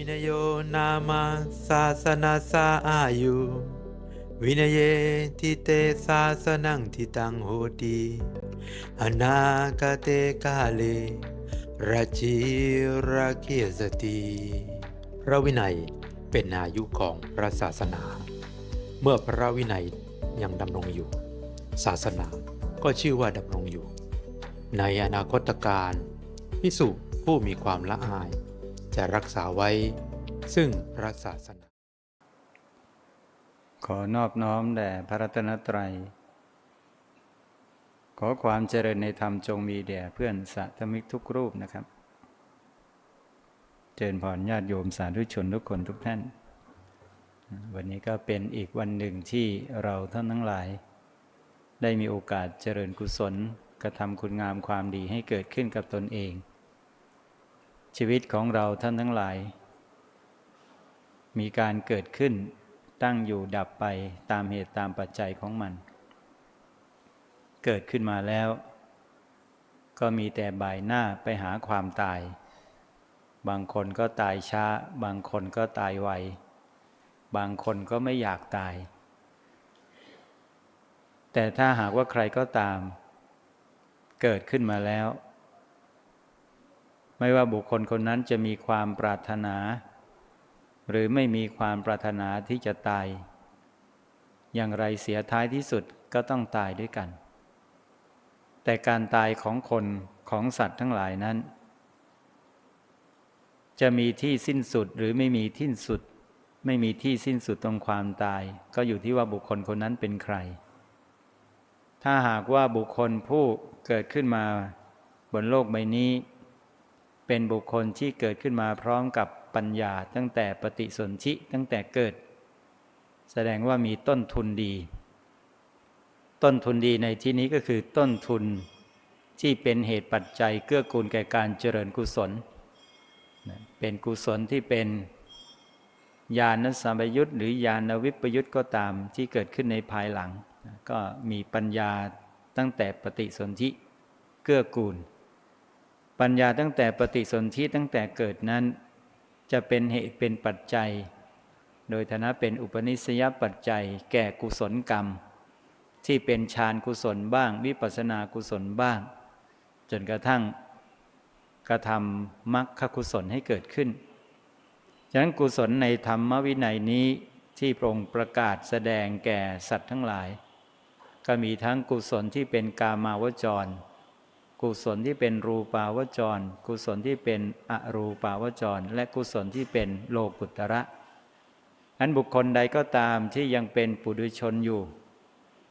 วินโยนามาศาสนาสาอายุวินเยทิเตศาสนังทิตังโหติอนาคเตกาเลราจิราเคียสติพระวินัยเป็นอายุของพระศาสนา เมื่อพระวินัยยังดำรงอยู่ ศาสนาก็ชื่อว่าดำรงอยู่ ในอนาคตการพิสุผู้มีความละอาย จะรักษาไว้ ซึ่งพระศาสนา ขอนอบน้อมแด่พระรัตนตรัย ขอความเจริญในธรรมจงมีแด่เพื่อนสัตมิกทุกรูปนะครับ เจริญพรญาติโยมสาธุชนทุกคนทุกท่าน วันนี้ก็เป็นอีกวันหนึ่งที่เราท่านทั้งหลาย ได้มีโอกาสเจริญกุศลกระทำคุณงามความดีให้เกิดขึ้นกับตนเอง ชีวิตของเราท่านทั้งหลาย มีการเกิดขึ้นตั้งอยู่ดับไปตามเหตุตามปัจจัยของมัน เกิดขึ้นมาแล้ว ก็มีแต่บ่ายหน้าไปหาความตาย บางคนก็ตายช้า บางคนก็ตายไว บางคนก็ไม่อยากตาย แต่ถ้าหากว่าใครก็ตาม เกิดขึ้นมาแล้ว ไม่ว่าบุคคลคนนั้นจะมีความปรารถนา หรือไม่มีความปรารถนาที่จะตาย อย่างไรเสียท้ายที่สุดก็ต้องตายด้วยกัน แต่การตายของคนของสัตว์ทั้งหลายนั้น จะมีที่สิ้นสุดหรือไม่มีที่สุด ไม่มีที่สิ้นสุดตรงความตาย ก็อยู่ที่ว่าบุคคลคนนั้นเป็นใคร ถ้าหากว่าบุคคลผู้เกิดขึ้นมาบนโลกใบนี้ เป็นบุคคลที่เกิดขึ้นมาพร้อมกับปัญญาตั้งแต่ปฏิสนธิตั้งแต่เกิด แสดงว่ามีต้นทุนดี ต้นทุนดีในที่นี้ก็คือต้นทุนที่เป็นเหตุปัจจัยเกื้อกูลแก่การเจริญกุศล เป็นกุศลที่เป็นญาณสัมปยุตหรือญาณวิปยุตก็ตามที่เกิดขึ้นในภายหลัง ก็มีปัญญาตั้งแต่ปฏิสนธิเกื้อกูล ปัญญาตั้งแต่ปฏิสนธิตั้งแต่เกิดนั้น จะเป็นเหตุเป็นปัจจัย โดยฐานะเป็นอุปนิสัยปัจจัย แก่กุศลกรรม ที่เป็นฌานกุศลบ้าง วิปัสสนากุศลบ้าง จนกระทั่งกระทำมรรคกุศลให้เกิดขึ้น ฉะนั้นกุศลในธรรมวินัยนี้ที่พระองค์ประกาศแสดงแก่สัตว์ทั้งหลาย ก็มีทั้งกุศลที่เป็นกามาวจร กุศลที่เป็นรูปาวจร กุศลที่เป็นอรูปาวจร และกุศลที่เป็นโลกุตระอันบุคคลใดก็ตามที่ยังเป็นปุถุชนอยู่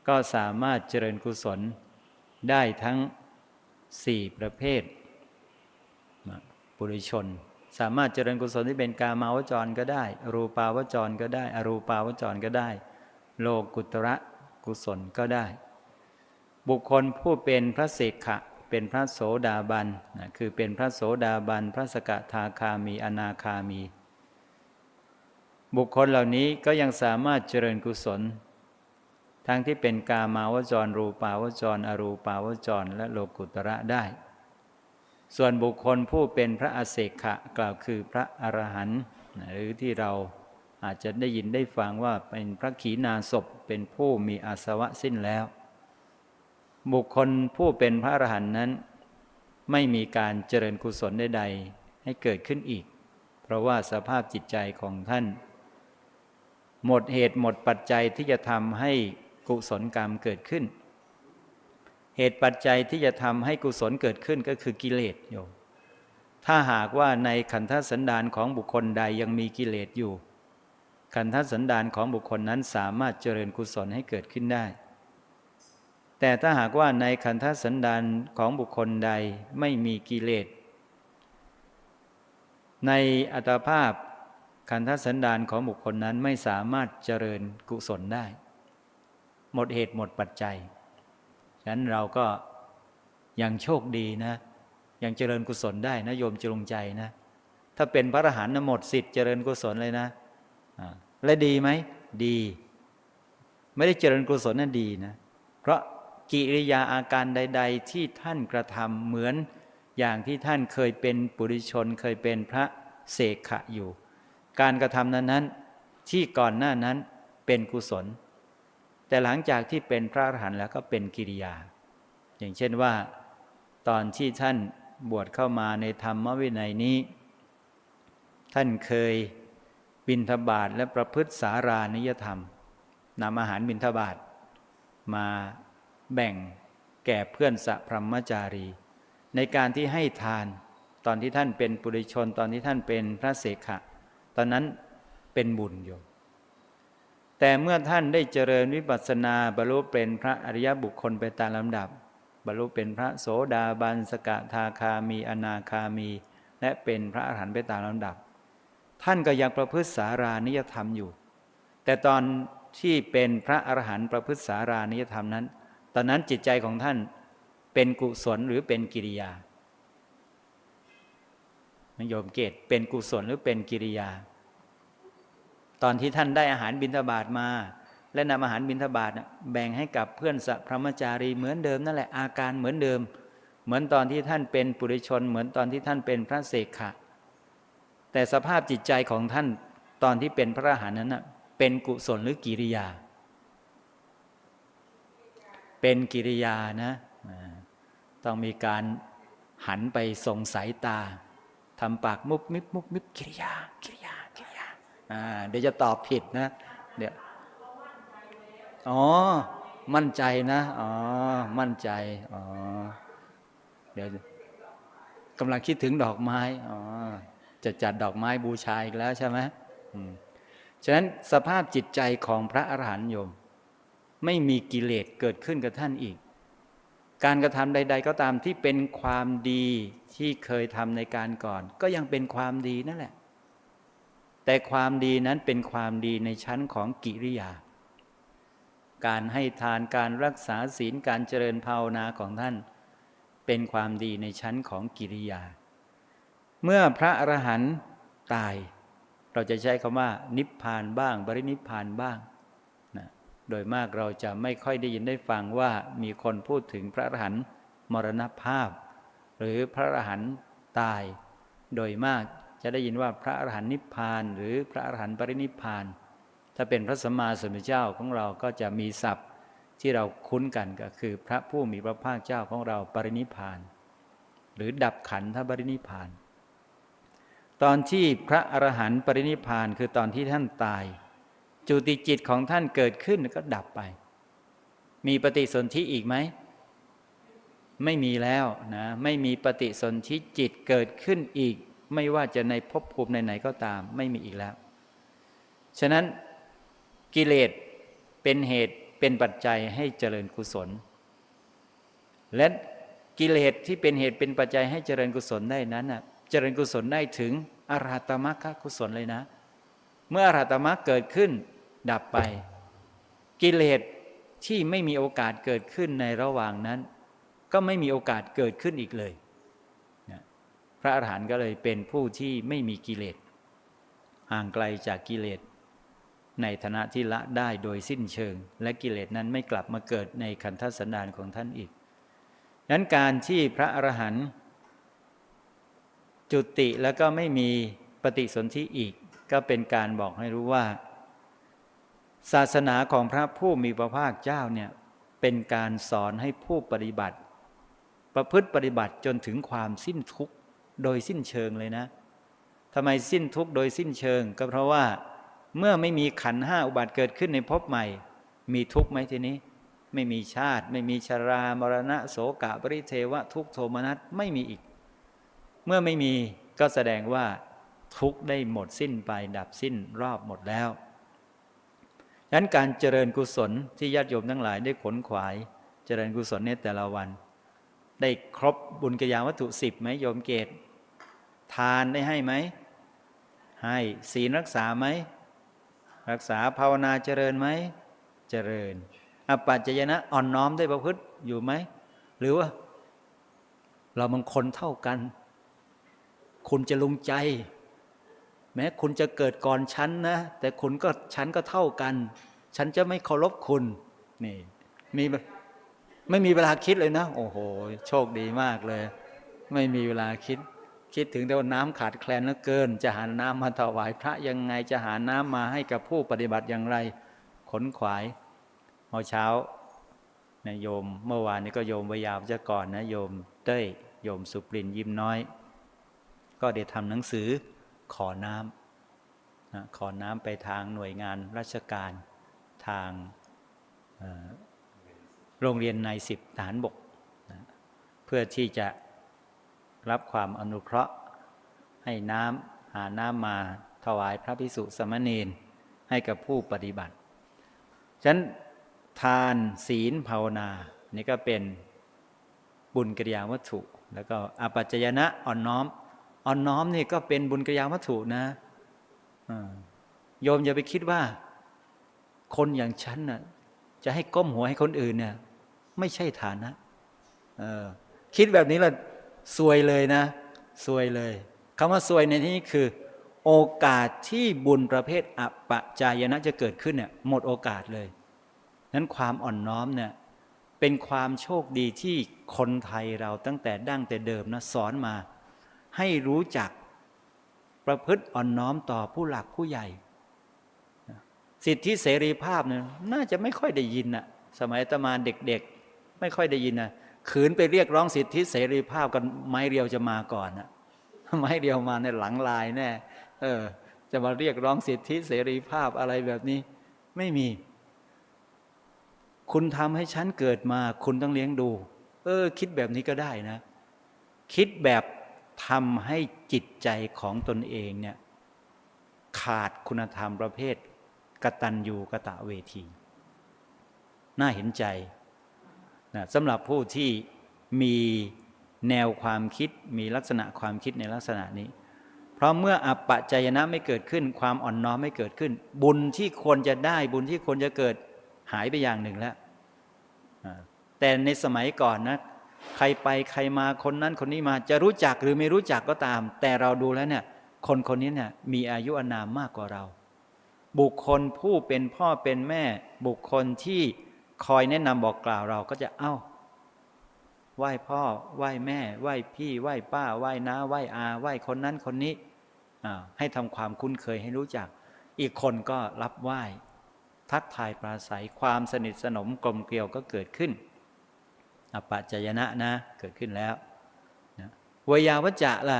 ก็สามารถเจริญกุศลได้ทั้งสี่ประเภท ปุถุชน สามารถเจริญกุศลที่เป็นกามาวจรก็ได้ รูปาวจรก็ได้ อรูปาวจรก็ได้ โลกุตระกุศลก็ได้ บุคคลผู้เป็นพระเสกขะ เป็นพระโสดาบันนะคือเป็นพระโสดาบัน พระสกทาคามี อนาคามี บุคคลเหล่านี้ก็ยังสามารถเจริญกุศล ทั้งที่เป็นกามาวจร รูปาวจร อรูปาวจร และโลกุตระได้ ส่วนบุคคลผู้เป็นพระอเศกขะกล่าวคือพระอรหันต์หรือที่เราอาจจะได้ยินได้ฟังว่าเป็นพระขีณาสพเป็นผู้มีอาสวะสิ้นแล้ว บุคคลผู้เป็นพระอรหันต์นั้น ไม่มีการเจริญกุศลใดๆให้เกิดขึ้นอีก เพราะว่าสภาพจิตใจของท่าน หมดเหตุหมดปัจจัยที่จะทำให้กุศลกรรมเกิดขึ้น เหตุปัจจัยที่จะทำให้กุศลเกิดขึ้นก็คือกิเลสโยมถ้าหากว่าในขันธสันดานของบุคคลใดยังมีกิเลสอยู่ ขันธสันดานของบุคคลนั้นสามารถเจริญกุศลให้เกิดขึ้นได้ แต่ถ้าหากว่าในขันธสันดานของบุคคลใดไม่มีกิเลส ในอัตภาพขันธสันดานของบุคคลนั้นไม่สามารถเจริญกุศลได้ หมดเหตุหมดปัจจัย ฉะนั้นเราก็ยังโชคดีนะ ยังเจริญกุศลได้นะโยมจงใจนะ ถ้าเป็นพระอรหันต์หมดสิทธิ์เจริญกุศลเลยนะและดีไหม ดี ไม่ได้เจริญกุศลนั่นดีนะ เพราะ กิริยาอาการใด ๆ ที่ท่านกระทำเหมือน อย่างที่ท่านเคยเป็นปุริชนเคยเป็นพระเสกขะอยู่ การกระทำนั้นนั้นที่ก่อนหน้านั้นเป็นกุศล แต่หลังจากที่เป็นพระอรหันต์แล้วก็เป็นกิริยา อย่างเช่นว่า ตอนที่ท่านบวชเข้ามาในธรรมวินัยนี้ ท่านเคยบินทบาทและประพฤติสารานิยธรรมนำอาหารบินทบาทมา แบ่งแก่เพื่อนสัพรหมจารี ในการที่ให้ทาน ตอนที่ท่านเป็นปุถุชนตอนที่ท่านเป็นพระเสขะ ตอนนั้นเป็นบุญโยมแต่เมื่อท่านได้เจริญวิปัสสนาบรรลุเป็นพระอริยบุคคลไปตามลำดับ บรรลุเป็นพระโสดาบันสกทาคามีอนาคามี และเป็นพระอรหันต์ไปตามลำดับ ท่านก็ยังประพฤติสารานิยธรรมอยู่ แต่ตอนที่เป็นพระอรหันต์ประพฤติสารานิยธรรมนั้น ตอนนั้นจิตใจของท่านเป็นกุศลหรือเป็นกิริยาโยมเกตเป็นกุศลหรือเป็นกิริยา ตอนที่ท่านได้อาหารบิณฑบาตมา และนำอาหารบิณฑบาตแบ่งให้กับเพื่อนสัพพรหมจารีเหมือนเดิมนั่นแหละอาการเหมือนเดิม เหมือนตอนที่ท่านเป็นปุถุชน เหมือนตอนที่ท่านเป็นพระเสกขะ แต่สภาพจิตใจของท่านตอนที่เป็นพระอรหันต์นั้นเป็นกุศลหรือกิริยา เป็นกิริยานะ ต้องมีการหันไปส่งสายตาทำปากมุบมิบมุบมิบกิริยา กิริยา กิริยาเดี๋ยวจะตอบผิดนะเดี๋ยวอ๋อ มั่นใจนะ อ๋อ มั่นใจ อ๋อ เดี๋ยวกำลังคิดถึงดอกไม้ อ๋อ จะจัดดอกไม้บูชาอีกแล้วใช่ไหมอืมฉะนั้นสภาพจิตใจของพระอรหันต์โยม ไม่มีกิเลสเกิดขึ้นกับท่านอีก การกระทำใด ๆ ก็ตามที่เป็นความดีที่เคยทำในการก่อน ก็ยังเป็นความดีนั่นแหละ แต่ความดีนั้นเป็นความดีในชั้นของกิริยา การให้ทานการรักษาศีลการเจริญภาวนาของท่าน เป็นความดีในชั้นของกิริยา เมื่อพระอรหันต์ตาย เราจะใช้คำว่า นิพพานบ้าง บรินิพพานบ้าง โดยมากเราจะไม่ค่อยได้ยินได้ฟังว่ามีคนพูดถึงพระอรหันต์มรณภาพ หรือพระอรหันต์ตาย โดยมากจะได้ยินว่าพระอรหันต์นิพพาน หรือพระอรหันต์ปรินิพพาน ถ้าเป็นพระสัมมาสัมพุทธเจ้าของเราก็จะมีศัพท์ที่เราคุ้นกันก็คือพระผู้มีพระภาคเจ้าของเราปรินิพพาน หรือดับขันธปรินิพพาน ตอนที่พระอรหันต์ปรินิพพานคือตอนที่ท่านตาย จุติจิตของท่านเกิดขึ้นก็ดับไป มีปฏิสนธิอีกไหม ไม่มีแล้วนะ ไม่มีปฏิสนธิจิตเกิดขึ้นอีก ไม่ว่าจะในภพภูมิไหนๆก็ตาม ไม่มีอีกแล้ว ฉะนั้นกิเลสเป็นเหตุเป็นปัจจัยให้เจริญกุศล และกิเลสที่เป็นเหตุเป็นปัจจัยให้เจริญกุศลได้นั้นน่ะเจริญกุศลได้ถึงอรหัตมรรคกุศลเลยนะ เมื่ออรหัตมรรคเกิดขึ้น ดับไป กิเลสที่ไม่มีโอกาสเกิดขึ้นในระหว่างนั้น ก็ไม่มีโอกาสเกิดขึ้นอีกเลยนะพระอรหันต์ก็เลยเป็นผู้ที่ไม่มีกิเลสห่างไกลจากกิเลสในฐานะที่ละได้โดยสิ้นเชิง และกิเลสนั้นไม่กลับมาเกิดในขันธสันดานของท่านอีกนั้นการที่พระอรหันต์จุติแล้วก็ไม่มีปฏิสนธิอีก ก็เป็นการบอกให้รู้ว่า ศาสนาของพระผู้มีพระภาคเจ้าเนี่ยเป็นการสอนให้ผู้ปฏิบัติ ประพฤติปฏิบัติจนถึงความสิ้นทุกข์โดยสิ้นเชิงเลยนะทำไมสิ้นทุกข์โดยสิ้นเชิง ก็เพราะว่าเมื่อไม่มีขันห้าอุบัติเกิดขึ้นในภพใหม่ มีทุกข์ไหมทีนี้ ไม่มีชาติ ไม่มีชรามรณะโสกะปริเทวะทุกโทมนัสไม่มีอีก เมื่อไม่มีก็แสดงว่าทุกข์ได้หมดสิ้นไปดับสิ้นรอบหมดแล้ว นั้นการเจริญกุศลที่ญาติโยมทั้งหลายได้ขนขวาย เจริญกุศลในแต่ละวัน ได้ครบบุญกิยาวัตถุสิบไหมโยมเกต ทานได้ให้ไหม ให้ศีลรักษาไหม รักษาภาวนาเจริญไหม เจริญอปัจจยนะอ่อนน้อมได้ประพฤติอยู่ไหม หรือว่า เรามันคนเท่ากัน คุณจะลงใจ แม้คุณจะเกิดก่อนฉันนะ แต่คุณก็ฉันก็เท่ากัน ฉันจะไม่เคารพคุณ นี่มีไม่มีเวลาคิดเลยนะ โอ้โห โชคดีมากเลย ไม่มีเวลาคิด คิดถึงแต่ว่าน้ำขาดแคลนเหลือเกิน จะหาน้ำมาถวายพระยังไงจะหาน้ำมาให้กับผู้ปฏิบัติอย่างไร ขนขวายเมื่อเช้านะโยม เมื่อวานนี้ก็โยมวิยาวจะก่อนนะโยมเต้ยโยมสุปรินยิ้มน้อย ก็ได้ทำหนังสือ ขอน้ำนะขอน้ำไปทางหน่วยงานราชการทางโรงเรียนในสิบฐานบกนะเพื่อที่จะรับความอนุเคราะห์ ให้น้ำหาน้ำมาถวายพระพิสุสมเณรให้กับผู้ปฏิบัติฉะนั้นทานศีลภาวนานี่ก็เป็นบุญกิริยาวัตถุ แล้วก็อปัจจยนะอ่อนน้อม อ่อนน้อมนี่ก็เป็นบุญกริยาวัตถุนะโยมอย่าไปคิดว่า คนอย่างฉันน่ะ จะให้ก้มหัวให้คนอื่นเนี่ย ไม่ใช่ฐานะออคิดแบบนี้ละซวยเลยนะซวยเลยคำว่าซวยในที่นี้คือ โอกาสที่บุญประเภทอปะจายนะจะเกิดขึ้นเนี่ย หมดโอกาสเลยนั้นความอ่อนน้อมเนี่ยเป็นความโชคดีที่คนไทยเราตั้งแต่ดั้งแต่เดิมนะสอนมา ให้รู้จักประพฤติอ่อนน้อมต่อผู้หลักผู้ใหญ่ สิทธิเสรีภาพเนี่ยน่าจะไม่ค่อยได้ยินนะสมัยตมาเด็กๆ ไม่ค่อยได้ยินนะขืนไปเรียกร้องสิทธิเสรีภาพกันไม้เรียวจะมาก่อนนะไม้เรียวมาในหลังลายแน่เออ จะมาเรียกร้องสิทธิเสรีภาพอะไรแบบนี้ ไม่มี คุณทำให้ฉันเกิดมา คุณต้องเลี้ยงดู เออ คิดแบบนี้ก็ได้นะ คิดแบบ ทำให้จิตใจของตนเองเนี่ยขาดคุณธรรมประเภทกตัญญูกะตะเวที น่าเห็นใจนะสำหรับผู้ที่มีแนวความคิดมีลักษณะความคิดในลักษณะนี้ เพราะเมื่ออัปปะจายนะไม่เกิดขึ้น ความอ่อนน้อมไม่เกิดขึ้น บุญที่ควรจะได้บุญที่ควรจะเกิดหายไปอย่างหนึ่งแล้วแต่ในสมัยก่อนนะ ใครไปใครมาคนนั้นคนนี้มาจะรู้จักหรือไม่รู้จักก็ตาม แต่เราดูแล้วเนี่ย คนคนนี้เนี่ยมีอายุอานามมากกว่าเรา บุคคลผู้เป็นพ่อเป็นแม่ บุคคลที่คอยแนะนำบอกกล่าวเราก็จะเอ้าไหว้พ่อไหว้แม่ ไหว้พี่ ไหว้ป้า ไหว้น้า ไหว้อา ไหว้คนนั้นคนนี้ให้ทำความคุ้นเคยให้รู้จัก อีกคนก็รับไหว้ ทักทายปราศัยความสนิทสนมกลมเกลียวก็เกิดขึ้น อปปจจยนะนะเกิดขึ้นแล้วนะวยาวัจจะล่ะ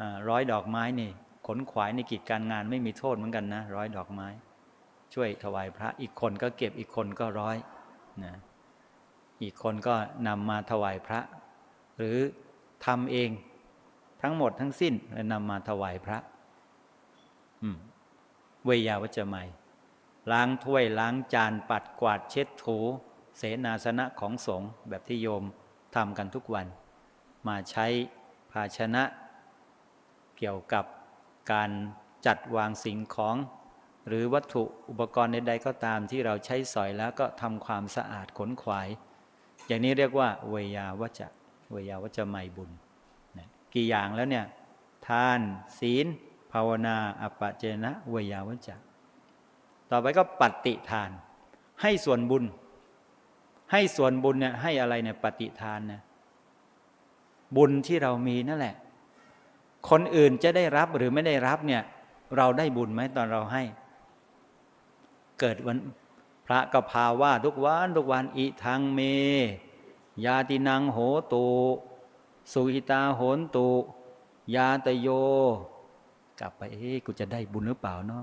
อ่าร้อยดอกไม้นี่ ขนขวายในกิจการงานไม่มีโทษเหมือนกันนะร้อยดอกไม้ ช่วยถวายพระอีกคนก็เก็บอีกคนก็ร้อยนะอีกคนก็นำมาถวายพระ หรือทำเองทั้งหมดทั้งสิ้นแล้วนำมาถวายพระเวยาวัจจะใหม่ล้างถ้วยล้างจานปัดกวาดเช็ดถู เสนาสนะของสงฆ์แบบที่โยมทำกันทุกวัน มาใช้ภาชนะเกี่ยวกับการจัดวางสิ่งของ หรือวัตถุอุปกรณ์ใดๆก็ตามที่เราใช้สอยแล้วก็ทำความสะอาดขนขวาย อย่างนี้เรียกว่าเวยาวัจจะเวยาวัจจะไม่บุญนะกี่อย่างแล้วเนี่ยทาน ศีล ภาวนาอปปเจนะเวยาวัจจะต่อไปก็ปฏิทาน ให้ส่วนบุญ ให้ส่วนบุญเนี่ยให้อะไรเนี่ยปฏิทานนี่ยบุญที่เรามีนั่นแหละ คนอื่นจะได้รับหรือไม่ได้รับเนี่ย เราได้บุญไหมตอนเราให้ เกิดวันพระก็พาว่าทุกวันทุกวันอิทังเม ยาตินังโหตุสุหิตาโหนตุ ยาตโย กลับไปเอ๊ะกูจะได้บุญหรือเปล่าเนาะ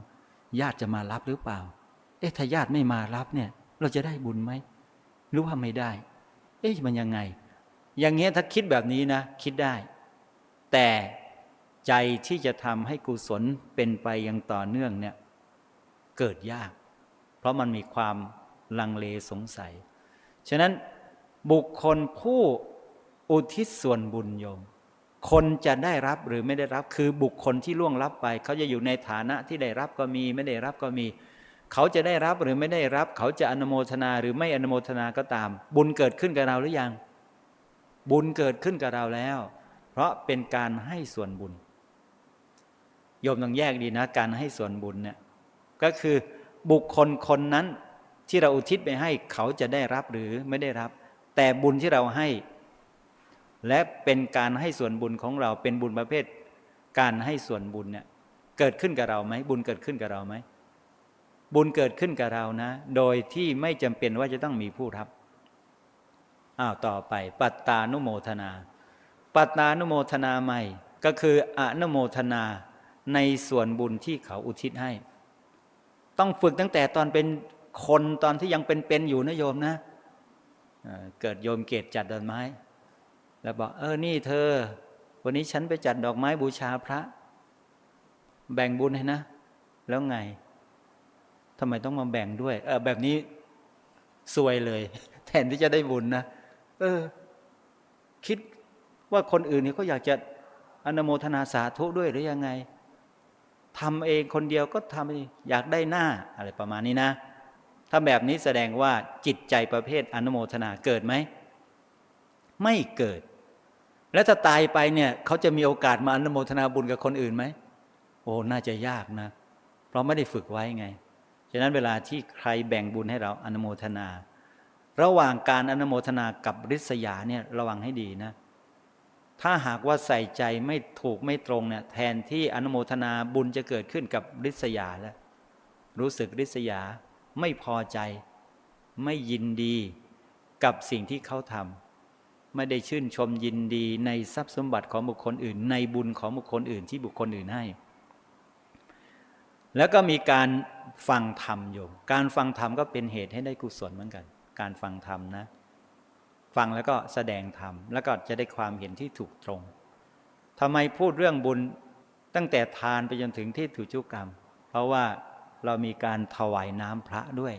ญาติจะมารับหรือเปล่า เอ๊ะถ้าญาติไม่มารับเนี่ย เราจะได้บุญไหม หรือว่าไม่ได้ เอ๊ะมันยังไง อย่างเงี้ยถ้าคิดแบบนี้นะ คิดได้ แต่ใจที่จะทำให้กุศลเป็นไปอย่างต่อเนื่องเนี่ย เกิดยาก เพราะมันมีความลังเลสงสัย ฉะนั้นบุคคลผู้อุทิศส่วนบุญโยม คนจะได้รับหรือไม่ได้รับ คือบุคคลที่ล่วงลับไป เขาจะอยู่ในฐานะที่ได้รับก็มี ไม่ได้รับก็มี เขาจะได้รับหรือไม่ได้รับ เขาจะอนโมทนาหรือไม่อนโมทนาก็ตาม บุญเกิดขึ้นกับเราหรือยัง บุญเกิดขึ้นกับเราแล้ว เพราะเป็นการให้ส่วนบุญโยมต้องแยกดีนะ การให้ส่วนบุญเนี่ยก็คือบุคคลคนนั้นที่เราอุทิศไปให้เขาจะได้รับหรือไม่ได้รับ แต่บุญที่เราให้ และเป็นการให้ส่วนบุญของเราเป็นบุญประเภท การให้ส่วนบุญเนี่ยเกิดขึ้นกับเราไหมบุญเกิดขึ้นกับเราไหม บุญเกิดขึ้นกับเรานะ โดยที่ไม่จำเป็นว่าจะต้องมีผู้รับอ้าวต่อไป ปัตตานุโมทนา ปัตตานุโมทนาใหม่ ก็คืออนุโมทนาในส่วนบุญที่เขาอุทิศให้ ต้องฝึกตั้งแต่ตอนเป็นคนตอนที่ยังเป็นๆอยู่นะโยมนะเเกิดโยมเกตจัดดอกไม้ แล้วบอกเออนี่เธอ วันนี้ฉันไปจัดดอกไม้บูชาพระ แบ่งบุญให้นะ แล้วไง ทำไมต้องมาแบ่งด้วย เออแบบนี้ซวยเลย แทนที่จะได้บุญนะเออ คิดว่าคนอื่นนี่เขาอยากจะอนโมทนาสาธุด้วยหรือยังไงทำเองคนเดียวก็ทำเองอยากได้หน้าอะไรประมาณนี้นะ ถ้าแบบนี้แสดงว่าจิตใจประเภทอนโมทนาเกิดไหม ไม่เกิด แล้วถ้าตายไปเนี่ยเขาจะมีโอกาสมาอนโมทนาบุญกับคนอื่นไหมโอ้ น่าจะยากนะ เพราะไม่ได้ฝึกไว้ไง ฉะนั้นเวลาที่ใครแบ่งบุญให้เราอนุโมทนา ระหว่างการอนุโมทนากับริษยาเนี่ยระวังให้ดีนะ ถ้าหากว่าใส่ใจไม่ถูกไม่ตรงเนี่ยแทนที่อนุโมทนาบุญจะเกิดขึ้นกับริษยาแล้ว รู้สึกริษยาไม่พอใจ ไม่ยินดีกับสิ่งที่เขาทำไม่ได้ชื่นชมยินดีในทรัพย์สมบัติของบุคคลอื่น ในบุญของบุคคลอื่นที่บุคคลอื่นให้ แล้วก็มีการฟังธรรมโยม การฟังธรรมก็เป็นเหตุให้ได้กุศลเหมือนกัน การฟังธรรมนะ ฟังแล้วก็แสดงธรรม แล้วก็จะได้ความเห็นที่ถูกตรงทำไมพูดเรื่องบุญตั้งแต่ทานไปจนถึงที่ถูจุกรรม เพราะว่าเรามีการถวายน้ำพระด้วย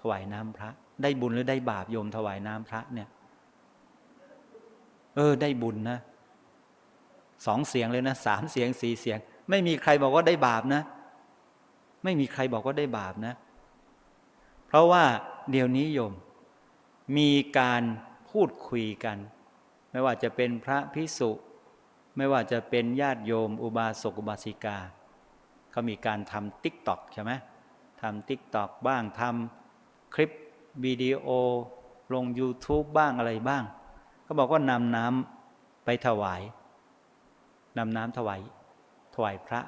ถวายน้ำพระ ได้บุญหรือได้บาปโยมถวายน้ำพระเนี่ย เออ ได้บุญนะสองเสียงเลยนะสามเสียงสี่เสียง ไม่มีใครบอกว่าได้บาปนะ ไม่มีใครบอกว่าได้บาปนะ เพราะว่าเดี๋ยวนี้โยม มีการพูดคุยกัน ไม่ว่าจะเป็นพระพิสุ ไม่ว่าจะเป็นญาติโยม อุบาสกอุบาสิกา เขามีการทำติ๊กต็อกใช่ไหมทำติ๊กต็อกบ้างทำคลิปวิดีโอ ลง YouTube บ้างอะไรบ้างเขาบอกว่านำน้ำไปถวายนำน้ำถวาย ถวายพระ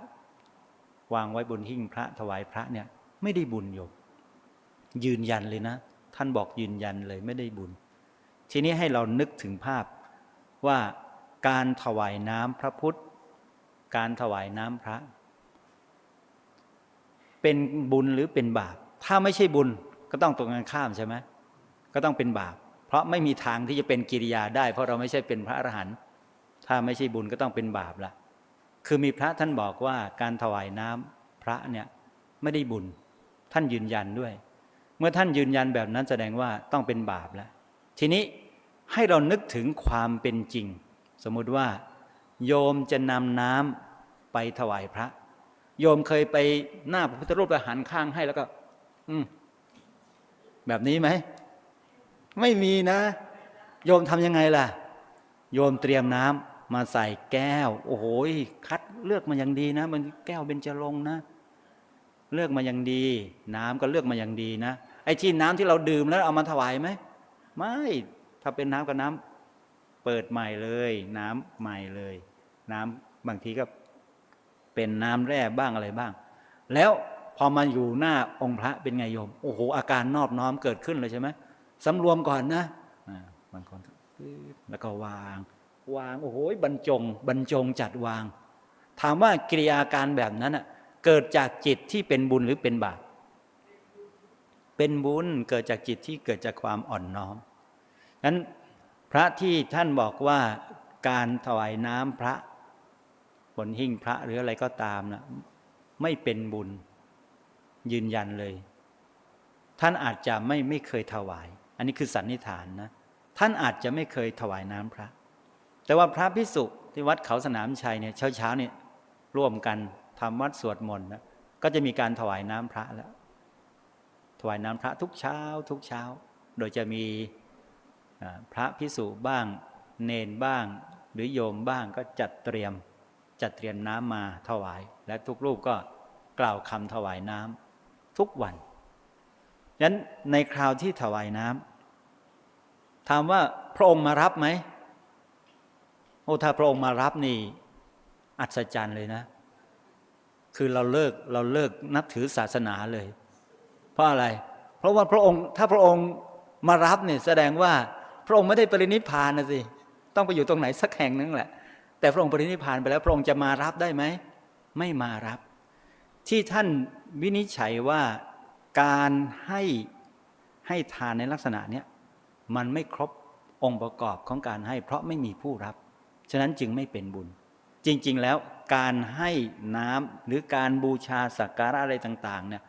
วางไว้บนหิ้งพระถวายพระเนี่ย ไม่ได้บุญโยมยืนยันเลยนะ ท่านบอกยืนยันเลยไม่ได้บุญ ทีนี้ให้เรานึกถึงภาพว่าการถวายน้ำพระพุทธ การถวายน้ำพระ เป็นบุญหรือเป็นบาป ถ้าไม่ใช่บุญก็ต้องตรงกันข้ามใช่ไหมก็ต้องเป็นบาป เพราะไม่มีทางที่จะเป็นกิริยาได้ เพราะเราไม่ใช่เป็นพระอรหันต์ถ้าไม่ใช่บุญก็ต้องเป็นบาปละ คือมีพระท่านบอกว่าการถวายน้ำพระเนี่ยไม่ได้บุญ ท่านยืนยันด้วย เมื่อท่านยืนยันแบบนั้นแสดงว่าต้องเป็นบาปแล้ว ทีนี้ให้เรานึกถึงความเป็นจริง สมมุติว่า โยมจะนำน้ำไปถวายพระ โยมเคยไปหน้าพระพุทธรูปแล้วหันข้างให้แล้วก็ อืมแบบนี้ไหมไม่มีนะ โยมทำยังไงล่ะ โยมเตรียมน้ำ มาใส่แก้ว โอ้โหคัดเลือกมาอย่างดีนะ มันแก้วเบญจรงนะ เลือกมาอย่างดี น้ำก็เลือกมาอย่างดีนะไอ้ที่น้ำที่เราดื่มแล้วเอามาถวายไหมไม่ถ้าเป็นน้ำกับน้ำเปิดใหม่เลย น้ำใหม่เลย น้ำบางทีก็เป็นน้ำแร่บ้างอะไรบ้าง แล้วพอมาอยู่หน้าองค์พระเป็นไงโยม โอ้โห อาการนอบน้อมเกิดขึ้นเลยใช่ไหมสำรวมก่อนนะอ่าบางคนก็ปึ๊บแล้วก็วาง วางโอ้โหบรรจงบรรจงจัดวาง ถามว่ากิริยาการแบบนั้นอะเกิดจากจิตที่เป็นบุญหรือเป็นบาปเป็นบุญเกิดจากจิตที่เกิดจากความอ่อนน้อมนั้นพระที่ท่านบอกว่าการถวายน้ำพระบนหิ้งพระหรืออะไรก็ตามนะไม่เป็นบุญยืนยันเลย ท่านอาจจะไม่ไม่เคยถวาย อันนี้คือสันนิษฐานนะ ท่านอาจจะไม่เคยถวายน้ำพระ แต่ว่าพระพิสุที่วัดเขาสนามชัยเนี่ยเช้าเช้าๆเนี่ยร่วมกันทำวัดสวดมนต์นะก็จะมีการถวายน้ำพระแล้ว ถวายน้ำพระทุกเช้า ทุกเช้า โดยจะมีพระพิสุบ้าง เนนบ้าง หรือโยมบ้างก็จัดเตรียมจัดเตรียมน้ำมาถวาย และทุกรูปก็กล่าวคำถวายน้ำทุกวันฉะนั้นในคราวที่ถวายน้ำถามว่าพระองค์มารับไหม โอ้ถ้าพระองค์มารับนี่ อัศจรรย์เลยนะ คือเราเลิกเราเลิกนับถือศาสนาเลย เพราะอะไร เพราะว่าพระองค์ ถ้าพระองค์มารับเนี่ยแสดงว่าพระองค์ไม่ได้ปรินิพพานนะสิต้องไปอยู่ตรงไหนสักแห่งนึงแหละ แต่พระองค์ปรินิพพานไปแล้ว พระองค์จะมารับได้ไหมไม่มารับ ที่ท่านวินิจฉัยว่าการให้ให้ทานในลักษณะเนี้ยมันไม่ครบองค์ประกอบของการให้ เพราะไม่มีผู้รับ ฉะนั้นจึงไม่เป็นบุญ จริง ๆ แล้วการให้น้ำหรือการบูชาสักการะอะไรต่างๆเนี่ย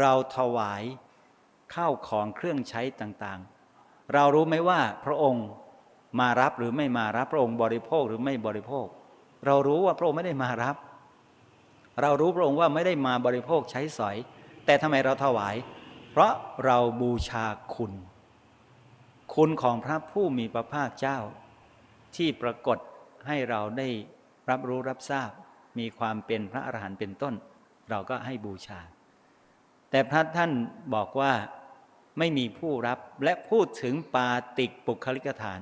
เราถวายข้าวของเครื่องใช้ต่างๆ เรารู้ไหมว่าพระองค์มารับหรือไม่มารับพระองค์บริโภคหรือไม่บริโภค เรารู้ว่าพระองค์ไม่ได้มารับ เรารู้พระองค์ว่าไม่ได้มาบริโภคใช้สอย แต่ทำไมเราถวาย เพราะเราบูชาคุณ คุณของพระผู้มีพระภาคเจ้า ที่ปรากฏ ให้เราได้รับรู้รับทราบ มีความเป็นพระอรหันต์เป็นต้น เราก็ให้บูชา แต่พระท่านบอกว่าไม่มีผู้รับและพูดถึงปาติกปุคลิกทาน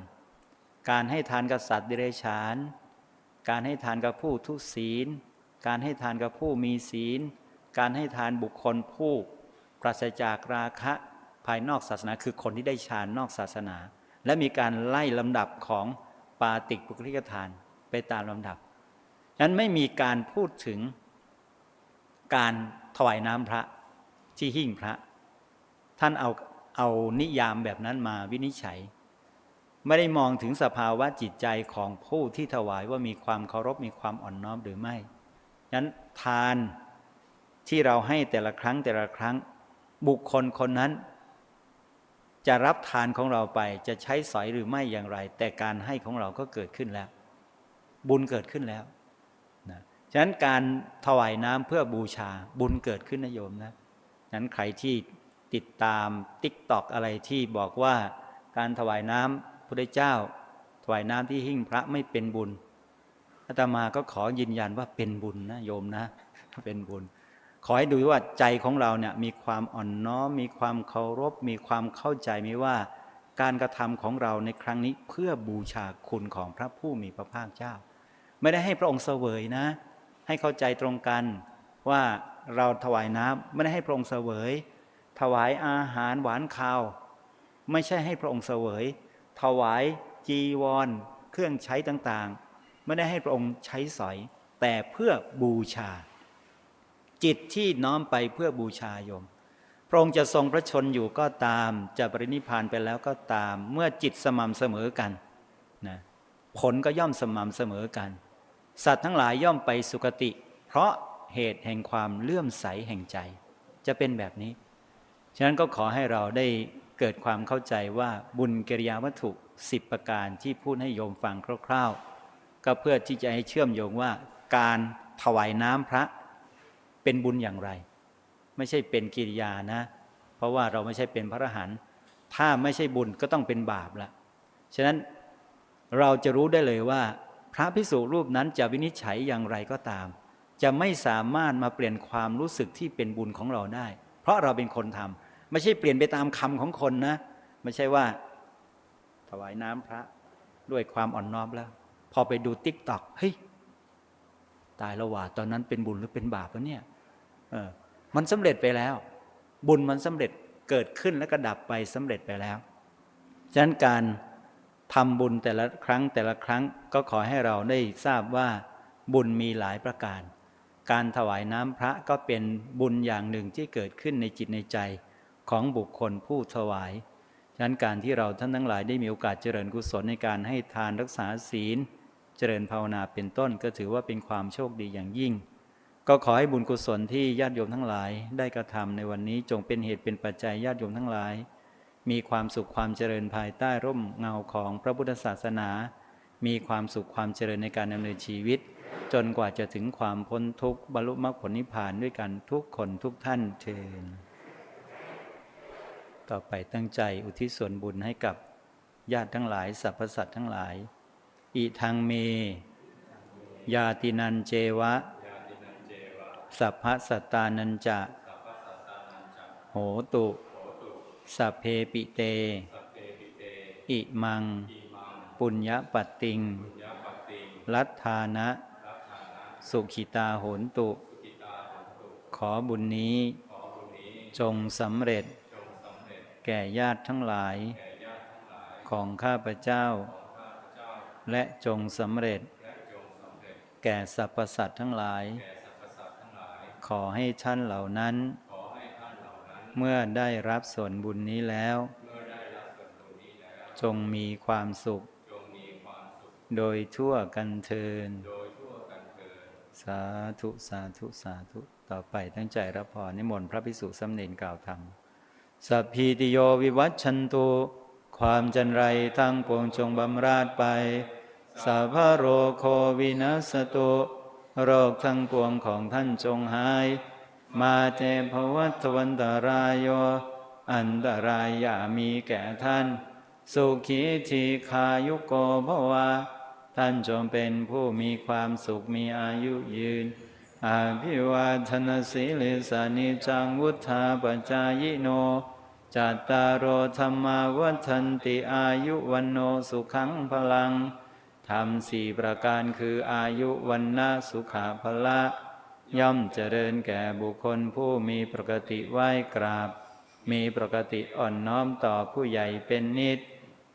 การให้ทานกับสัตว์ดิเรกชันการให้ทานกับผู้ทุศีล การให้ทานกับผู้มีศีล การให้ทานบุคคลผู้ปราศจากราคะภายนอกศาสนา คือคนที่ได้ฌานนอกศาสนา และมีการไล่ลำดับของ ปาติกปุคลิกทานไปตามลำดับ นั้นไม่มีการพูดถึงการถวายน้ำพระที่หิ้งพระ ท่านเอาเอานิยามแบบนั้นมาวินิจฉัย ไม่ได้มองถึงสภาวะจิตใจของผู้ที่ถวายว่ามีความเคารพมีความอ่อนน้อมหรือไม่นั้นทานที่เราให้แต่ละครั้งแต่ละครั้ง บุคคลคนนั้น จะรับทานของเราไปจะใช้สอยหรือไม่อย่างไร แต่การให้ของเราก็เกิดขึ้นแล้ว บุญเกิดขึ้นแล้วนะฉะนั้นการถวายน้ำเพื่อบูชาบุญเกิดขึ้นนะโยมนะนั้นใครที่ติดตามติ๊กตอกอะไรที่บอกว่าการถวายน้ำพระเจ้า ถวายน้ำที่หิ้งพระไม่เป็นบุญอาตมาก็ขอยืนยันว่าเป็นบุญนะโยมนะเป็นบุญ ขอให้ดูว่าใจของเราเนี่ยมีความอ่อนน้อม มีความเคารพ มีความเข้าใจไหมว่า การกระทำของเราในครั้งนี้เพื่อบูชาคุณของพระผู้มีพระภาคเจ้า ไม่ได้ให้พระองค์เสวยนะ ให้เข้าใจตรงกันว่าเราถวายน้ำไม่ได้ให้พระองค์เสวย ถวายอาหารหวานข้าว ไม่ใช่ให้พระองค์เสวย ถวายจีวร เครื่องใช้ต่างๆ ไม่ได้ให้พระองค์ใช้สอย แต่เพื่อบูชา จิตที่น้อมไปเพื่อบูชาโยม พระองค์จะทรงพระชนอยู่ก็ตาม จะปรินิพพานไปแล้วก็ตาม เมื่อจิตสม่ำเสมอกันนะผลก็ย่อมสม่ำเสมอกัน สัตว์ทั้งหลายย่อมไปสุคติ เพราะเหตุแห่งความเลื่อมใสแห่งใจ จะเป็นแบบนี้ ฉะนั้นก็ขอให้เราได้เกิดความเข้าใจว่าบุญกิริยาวัตถุสิบประการที่พูดให้โยมฟังคร่าวๆ ก็เพื่อที่จะให้เชื่อมโยงว่าการถวายน้ำพระ เป็นบุญอย่างไร ไม่ใช่เป็นกิริยานะ เพราะว่าเราไม่ใช่เป็นพระอรหันต์ถ้าไม่ใช่บุญก็ต้องเป็นบาปละฉะนั้นเราจะรู้ได้เลยว่า พระพิสุรูปนั้นจะวินิจฉัยอย่างไรก็ตาม จะไม่สามารถมาเปลี่ยนความรู้สึกที่เป็นบุญของเราได้ เพราะเราเป็นคนทำไม่ใช่เปลี่ยนไปตามคำของคนนะ ไม่ใช่ว่า ถวายน้ำพระด้วยความอ่อนน้อมแล้ว พอไปดูติ๊กต็อกเฮ้ยตายแล้วว่าตอนนั้นเป็นบุญหรือเป็นบาปวะเนี่ย มันสำเร็จไปแล้ว บุญมันสำเร็จเกิดขึ้นแล้วก็ดับไปสำเร็จไปแล้ว ฉะนั้นการทำบุญแต่ละครั้งแต่ละครั้งก็ขอให้เราได้ทราบว่าบุญมีหลายประการ การถวายน้ำพระก็เป็นบุญอย่างหนึ่งที่เกิดขึ้นในจิตในใจของบุคคลผู้ถวายฉะนั้นการที่เราท่านทั้งหลายได้มีโอกาสเจริญกุศลในการให้ทานรักษาศีล เจริญภาวนาเป็นต้นก็ถือว่าเป็นความโชคดีอย่างยิ่ง ก็ขอให้บุญกุศลที่ญาติโยมทั้งหลาย ได้กระทำในวันนี้จงเป็นเหตุเป็นปัจจัยญาติโยมทั้งหลาย มีความสุขความเจริญภายใต้ร่มเงาของพระพุทธศาสนา มีความสุขความเจริญในการดำเนินชีวิต จนกว่าจะถึงความพ้นทุกข์บรรลุมรรคผลนิพพานด้วยกันทุกคนทุกท่านเชิญต่อไปตั้งใจอุทิศส่วนบุญให้กับญาติทั้งหลายสรรพสัตว์ทั้งหลายอิทังเม ยาตินันเจวะ สัพพะสัตตานันจะโหตุ สัพเพปิเต อิมัง ปุญญปัตติง ลัทธานะ สุขิตาโหนตุ ขอบุญนี้ จงสำเร็จ แก่ญาติทั้งหลาย ของข้าพเจ้า และจงสำเร็จ แก่สรรพสัตว์ทั้งหลายข อให้ท่านเหล่านั้น เมื่อได้รับส่วนบุญนี้แล้ว จงมีความสุข โดยทั่วกันเทิน สาธุ สาธุ สาธุ ต่อไปตั้งใจรับพรนิมนต์พระภิกษุสำเนนกล่าวธรรมสัพพีติโยวิวัชชันตุ ความจันไรทั้งปวงจงบำราดไปสัพพะโรโควินัสตุ โรคทั้งปวงของท่านจงหาย มาเตภวัตวันตรายโย อันตรายอย่ามีแก่ท่าน สุขีทีคายุโกภวาท่านจงเป็นผู้มีความสุขมีอายุยืน อาภิวาทนาสีลิสานิจังวุธาปจายโน จัตตารโอธรรมาวัฒนติอายุวันโนสุขังพลัง รรมสี่ประการคืออายุวันนาสุขาพละ ย่อมเจริญแก่บุคคลผู้มีปกติไหว้กราบ มีปกติอ่อนน้อมต่อผู้ใหญ่เป็นนิด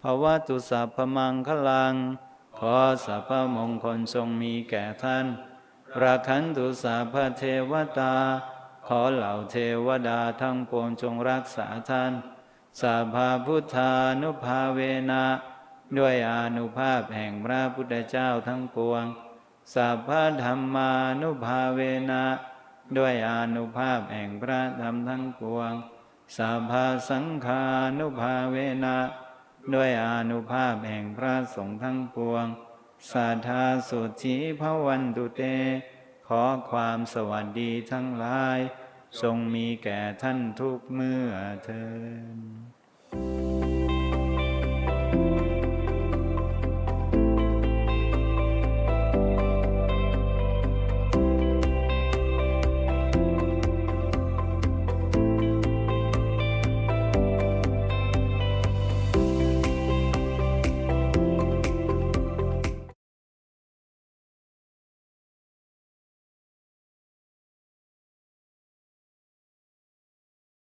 ภาวะตุสัพพมังคลัง ขอสัพพมงคลทรงมีแก่ท่านราคันตุสัพพเทวตา ขอเหล่าเทวดาทั้งปวงจงรักษาท่านสัพพาพุทธานุภาเวนะ ด้วยอานุภาพแห่งพระพุทธเจ้าทั้งปวง สัพพธรรมานุภาเวนะ ด้วยอานุภาพแห่งพระธรรมทั้งปวง สัพพสังฆานุภาเวนะ ด้วยอานุภาพแห่งพระสงฆ์ทั้งปวงสัทธาสุชีพวันตุเต ขอความสวัสดีทั้งหลาย ทรงมีแก่ท่านทุกเมื่อเทิน